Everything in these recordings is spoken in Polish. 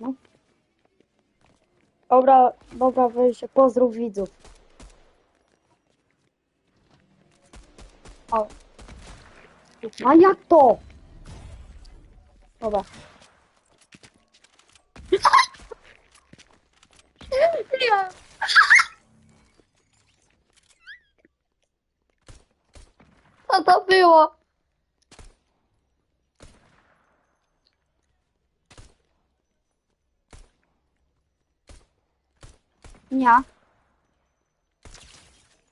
No. Dobra, dobra, weź pozdrów widzów. O. A jak to? Dobra. Nie. Co to było? Nie.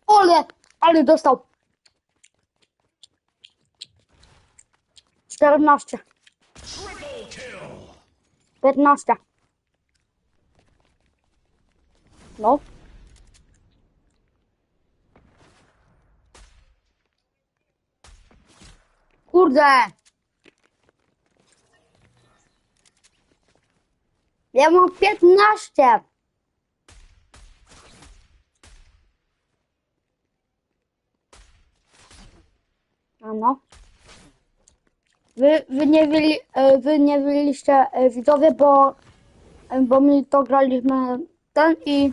Ole, ale dostał. 14. 15. No. Kurde. Ja mam 15. A no. Wy, wy, nie byli, e, wy nie byliście e, widzowie, bo, e, bo my to graliśmy ten i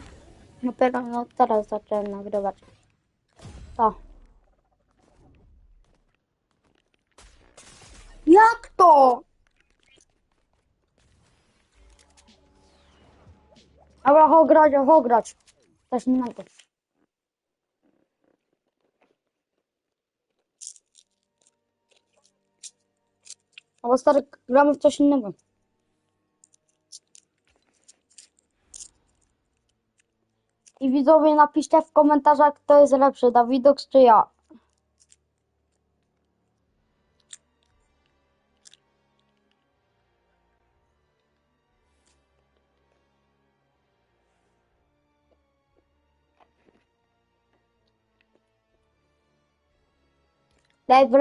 dopiero no, teraz zacząłem nagrywać. To. Jak to? Dobra, ho grać, ho grać. Też nie mogę. Ale stary, gramy w coś innego. I widzowie napiszcie w komentarzach, kto jest lepszy, Dawidox czy ja. Daj w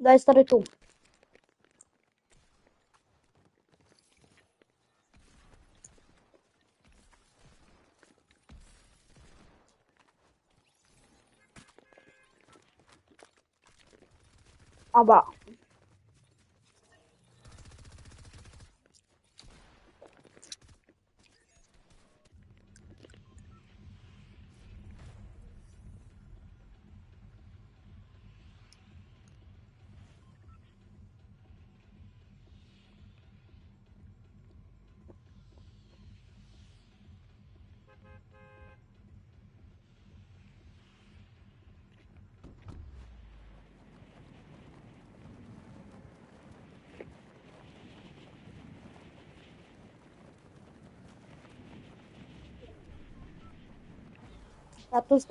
da história tu. Ah. 30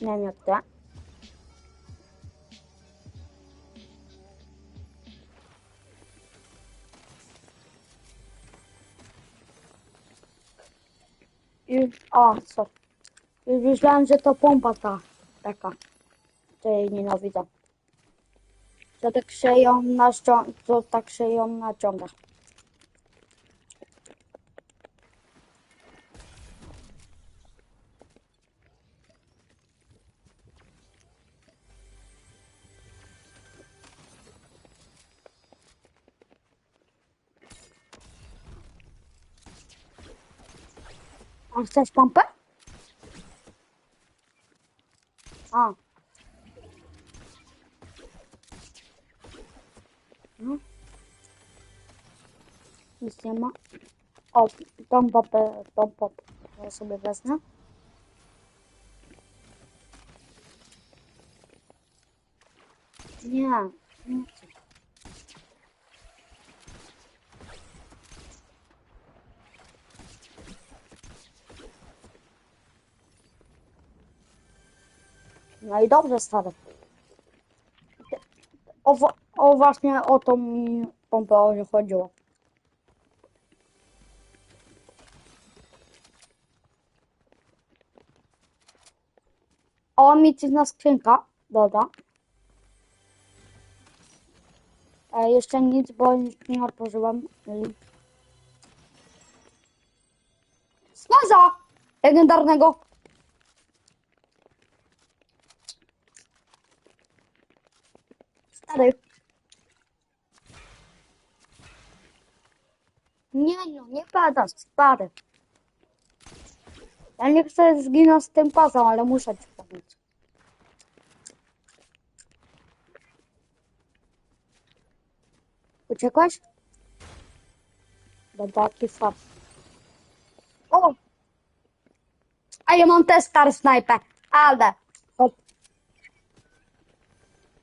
Nenek'te. Już, a co? Już myślałem, że to pompa ta, taka, której nienawidzę. Co tak, tak się ją naciąga, co tak się ją naciąga. A chcesz pompę? A. No. Nic nie ma. O, tą popę, tą popę ja sobie wezmę. No i dobrze, stary. O, o właśnie o tą mi pompę chodziło. O, mityczna skrzynka. Dobra. E, jeszcze nic, bo nic nie otworzyłam. Smaza! Legendarnego. Nie no, nie pada, stary. Ja nie chcę zginąć z tym pasem, ale muszę ci pomóc. Uciekłeś? Dobra, jaki fart. O! A ja mam też star snajper, ale...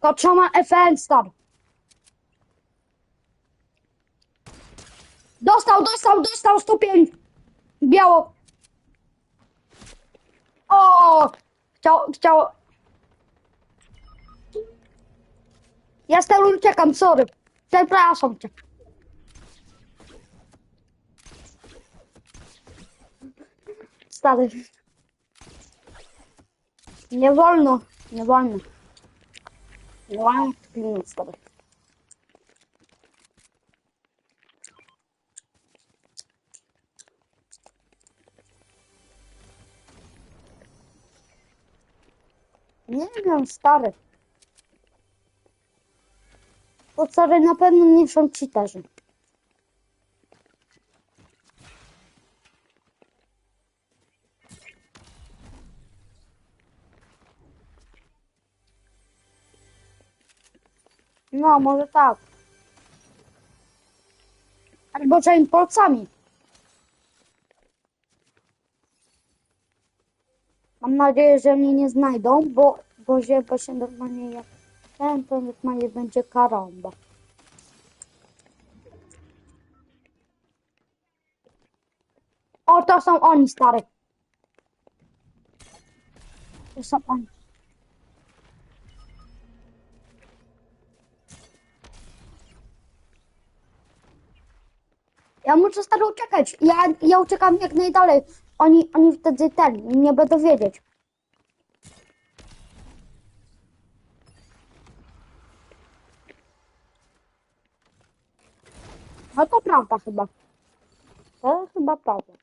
To... To co ma FN star? Dostał, dostał, dostał 105! Biało. O! Chciał, chciał... Ja z tego uciekam, sorry. Przepraszam cię. Stary. Nie wolno, nie wolno. Wolno pilnować, stary. Nie wiem, stary. Bo stary na pewno nie są cheaterzy. No, może tak. Albo Polcami. Mam nadzieję, że mnie nie znajdą, bo, bo się normalnie jak ten, to normalnie będzie karamba. O, to są oni, stary. To są oni. Ja muszę stary uciekać. Ja, ja uciekam jak najdalej. Oni, oni wtedy ten, nie będą wiedzieć. No to prawda chyba. To chyba prawda.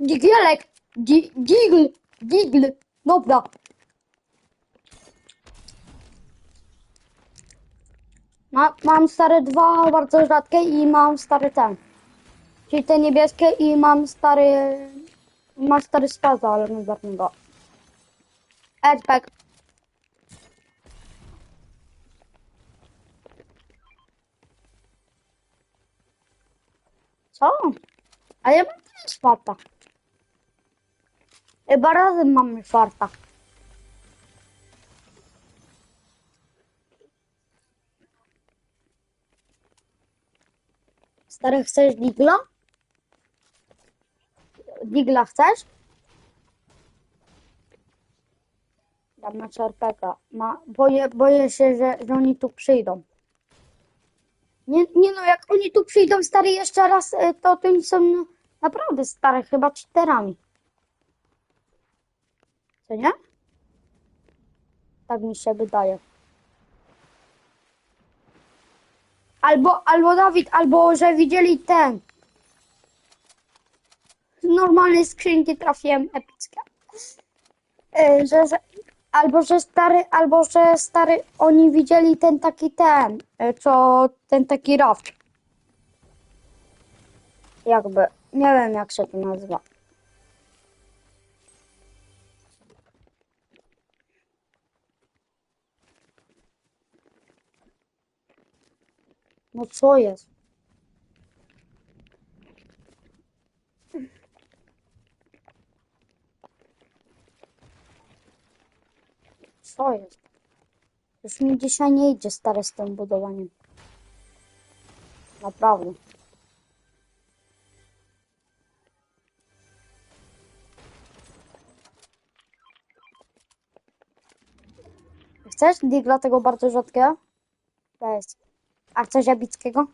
Digielek! Di, digl! Digl! Dobra. Ma, mam stare dwa bardzo rzadkie i mam stary ten. Czyli te niebieskie i mam stary... Mam stary spaza, ale nie żadnego. Edgepack. Co? A ja mam też farta. Chyba razem mamy farta. Stary, chcesz digla? Digla chcesz? Dam na czarpeka. Ma, boję, boję się, że, że oni tu przyjdą. Nie, nie no, jak oni tu przyjdą, stary, jeszcze raz, y, to, to oni są naprawdę stare, chyba cheaterami. Co nie? Tak mi się wydaje. Albo, albo Dawid, albo że widzieli ten. Z normalnej skrzynki trafiłem epickie. Y, Że, że, albo że stary, albo że stary, oni widzieli ten taki ten, y, co ten taki raft. Jakby, nie wiem jak się to nazywa. No co jest? Co jest? Już mi dzisiaj nie idzie stare z tym budowaniem. Naprawdę. Chcesz digla tego bardzo rzadkiego? Bez. A jabickiego?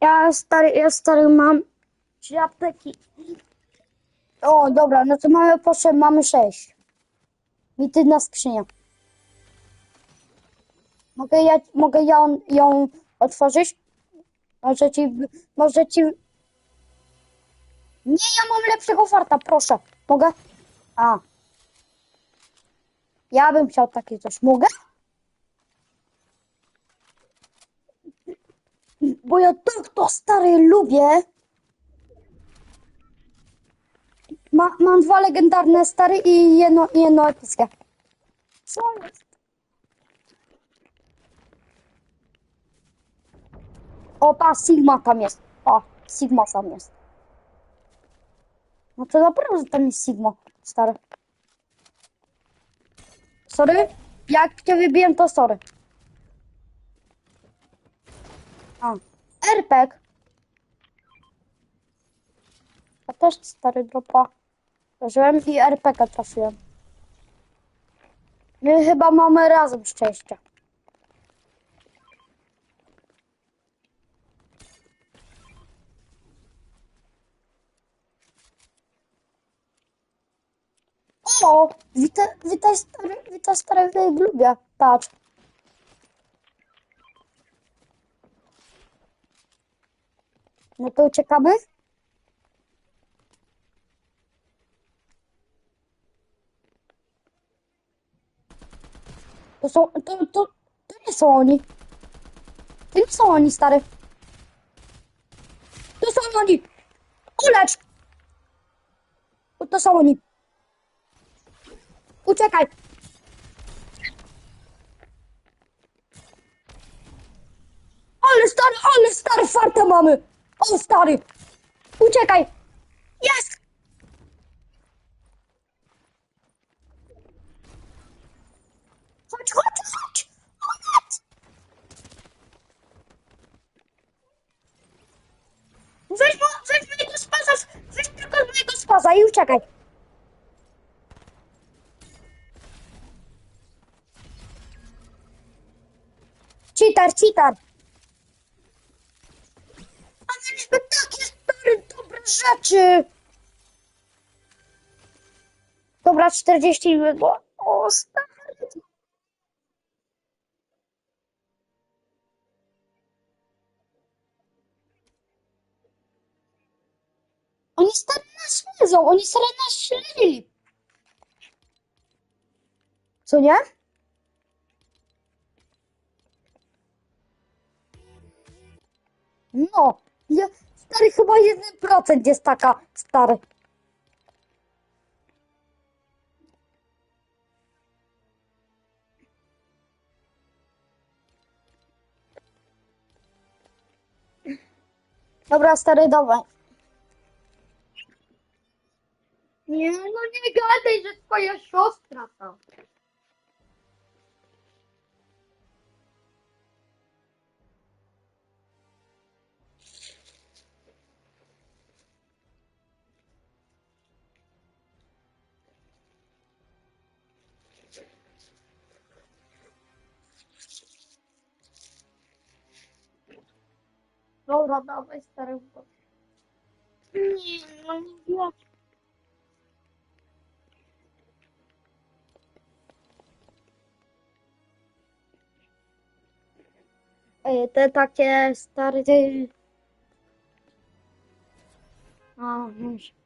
Ja stary, ja stary mam trzy apteki. O, dobra, no to mamy potrzeb, mamy sześć. Witydna skrzynia. Mogę ja, mogę ja on, ją otworzyć? Może ci, może ci... Nie, ja mam lepszego farta, proszę. Mogę? A. Ja bym chciał takie coś. Mogę? Bo ja tak to stary lubię. Ma, mam dwa legendarne stary i jedno, i jedno epickie. Co jest? Opa, Sigma tam jest. O, Sigma tam jest. No to naprawdę tam jest Sigma, stary. Sorry? Jak cię wybiłem, to sorry. A, RPG. Ja też stary dropa. Użyłem i RPG trafiłem. My chyba mamy razem szczęście. O! Witaj, witaj stary, witaj stary w klubie. Patrz. No to uciekamy? To są, to, to, to nie są oni. To nie są oni, stary. To są oni. Ulecz! To są oni. Uciekaj! Ale stary, ale stary farta mamy! O stary! Uciekaj! Jest! Chodź, chodź, chodź! Chodź! Weź, mo- weź mojego spaza, weź tylko mojego spaza i uciekaj. Cheater, cheater! A mieliśmy takie stare, dobre rzeczy! Dobra, 40 było. O, stary. Oni stary nas śledzą, oni stary nas śledzili. Co nie? No, ja, stary chyba 1% jest taka, stary. Dobra, stary, dawaj. Nie, no nie gadaj, że twoja siostra to. Dawaj, stary. Nie, no nie wiem. Ej, te takie stare... A, już.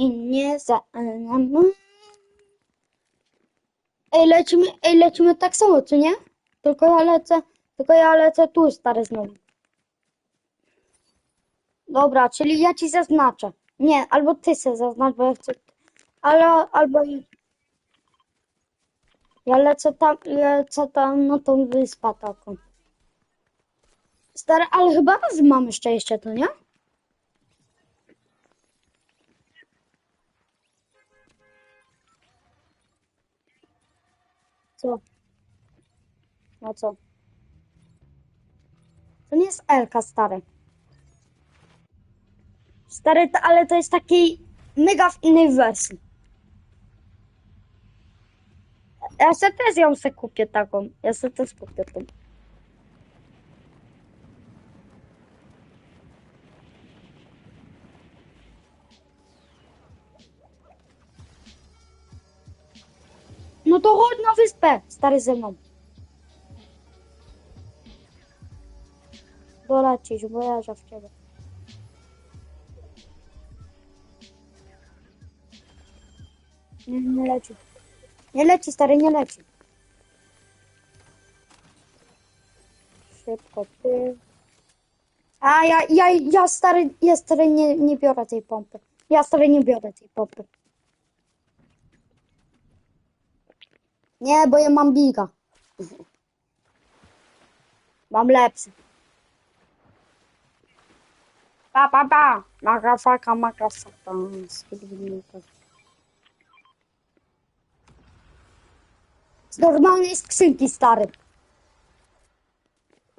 I nie za... Ej, lecimy, ej, lecimy tak samo, czy nie? Tylko ja lecę, tylko ja lecę tu, stary, znowu. Dobra, czyli ja ci zaznaczę. Nie, albo ty se zaznacz, bo ja chcę... Ale, albo... Ja lecę tam, lecę tam na tą wyspę taką. Stary, ale chyba raz mamy szczęście, to nie? Co? No co? To nie jest Elka, stary. Stary, to, ale to jest taki mega w innej wersji. Ja se też ją se kupię taką. Ja se też kupię tą. No to chodź na wyspę, stary ze mną. Dolecisz, bo ja w ciebie. Nie, nie leci. Nie leci, stary, nie leci. Szybko, ty. A ja, ja, ja stary, ja stary nie, nie biorę tej pompy. Ja stary nie biorę tej pompy. Nie, bo ja mam biga. Mam lepszy. Pa, pa, pa. Makafaka. Skidwinnika. Z normalnej skrzynki, stary.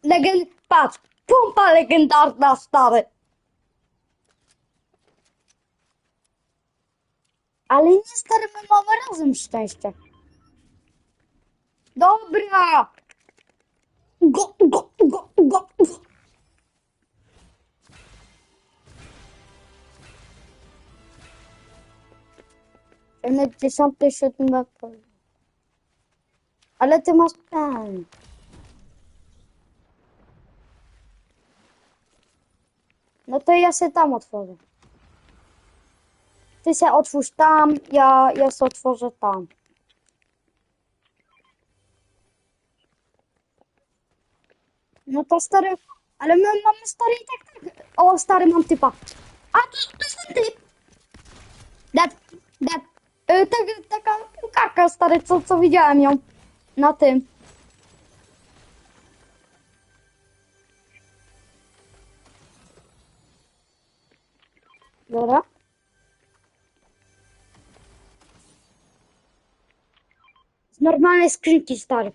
Legend... Patrz. Pompa legendarna, stary. Ale nie, stary, my mamy razem szczęście. Dobra. Go, go, go, go. Na dziesiąty, siódmy poziom. Ale ty masz ten. No to ja się tam otworzę. Ty się otwórz tam, ja, ja się otworzę tam. No to stary, ale my mamy stary i tak, tak. O, stary, mam typa. A, to, to jest ten typ. Dat, dat. Y, tak, taka piłkarka, stary, co, co widziałem ją na tym. Dobra. Z skrzynki, stary.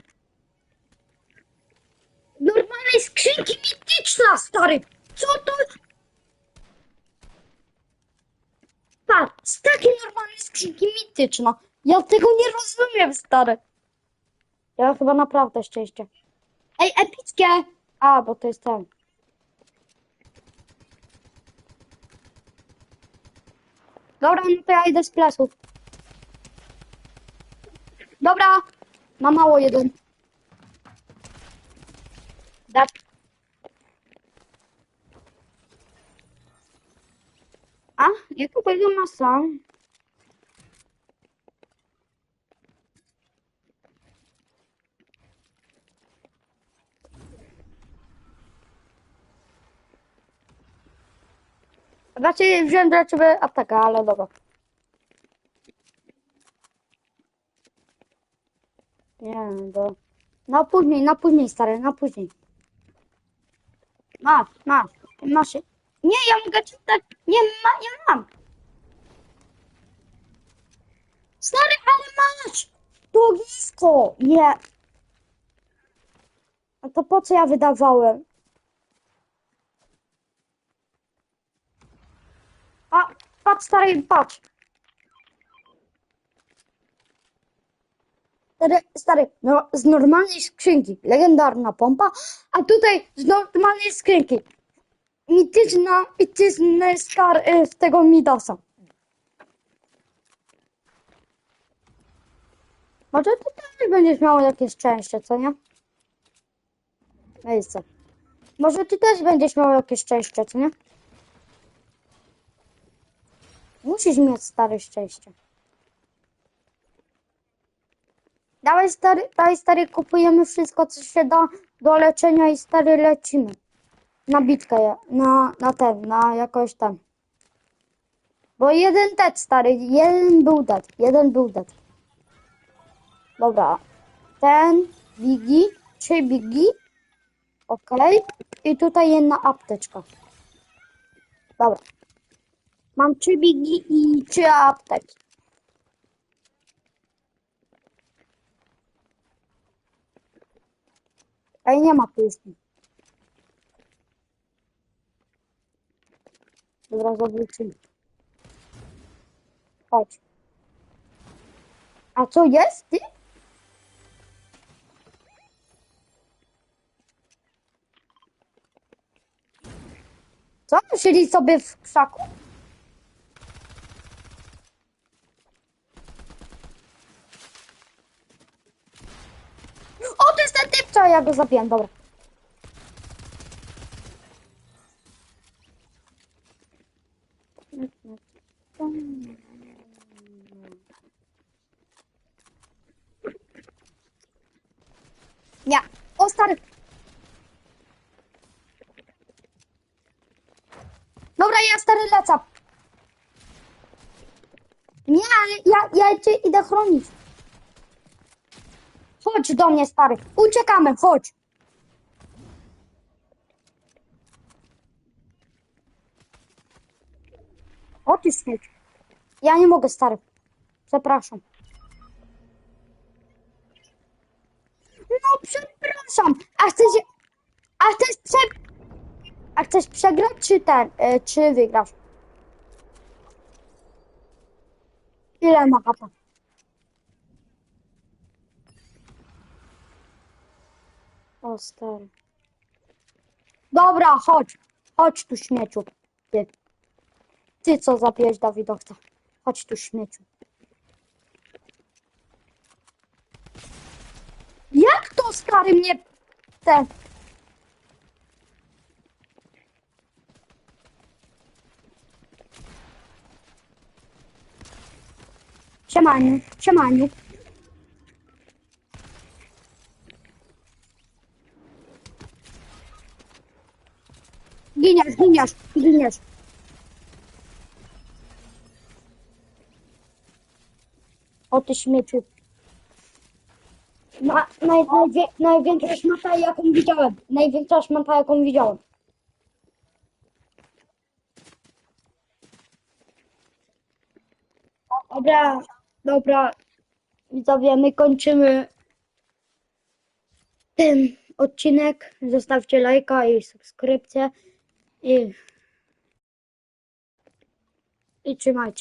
Normalnej skrzynki mityczna, stary. Co to? Patrz, z takiej normalnej skrzynki mityczna. Ja tego nie rozumiem, stary. Ja chyba naprawdę szczęście. Ej, epickie! A, bo to jest ten. Dobra, no to ja idę z pleców. Dobra, ma mało jeden. Tak. A, jaką tego masa? Raczej wziąłem dla ciebie apteka, ale dobra. Nie bo... Na później, na później, stary, na później. Masz, masz, masz. Nie, ja mogę czytać. Nie, ma, nie mam. Stary, ale masz! To ognisko! Nie. A to po co ja wydawałem? A, patrz, stary, patrz. Stary, stary, no, z normalnej skrzynki, legendarna pompa, a tutaj z normalnej skrzynki, mityczna, mityczny skar y, z tego Midasa. Może ty też będziesz miał jakieś szczęście, co nie? Miejsce. Może ty też będziesz miał jakieś szczęście, co nie? Musisz mieć stare szczęście. Dawaj stary, dawaj stary, kupujemy wszystko, co się da do leczenia i stary lecimy. Na bitkę, na, na ten, na jakoś tam. Bo jeden dead, stary, jeden był dead, jeden był dead. Dobra, ten, Biggie, trzy Biggie, okej, i tutaj jedna apteczka. Dobra, mam trzy Biggie i trzy apteki. Ej, nie ma pieśni. Dobra, zawrócimy. Chodź. A co jest, ty? Co? Siedzi sobie w krzaku? O, to jest ten ja go zabiłem, dobra. Nie. O, stary. Dobra, ja stary lecę. Nie, ale ja, ja cię idę chronić. Chodź do mnie, stary. Uciekamy, chodź. O ty śmieć. Ja nie mogę, stary. Przepraszam. No, przepraszam. A chcesz... A chcesz prze... A chcesz przegrać, czy ten... y, czy wygrasz? Ile ma HP? O, stary. Dobra, chodź. Chodź tu, śmieciu. Ty. Ty co zabijesz Dawidowca? Chodź tu, śmieciu. Jak to, stary, mnie... Te... Siemaniu, siemaniu. Giniesz, giniesz. O ty śmieciu. Ma, naj, najwie, największa szmata jaką widziałem. Największa szmata jaką widziałem. Dobra, dobra. Widzowie, my kończymy ten odcinek. Zostawcie lajka i subskrypcję. I, i trzymajcie.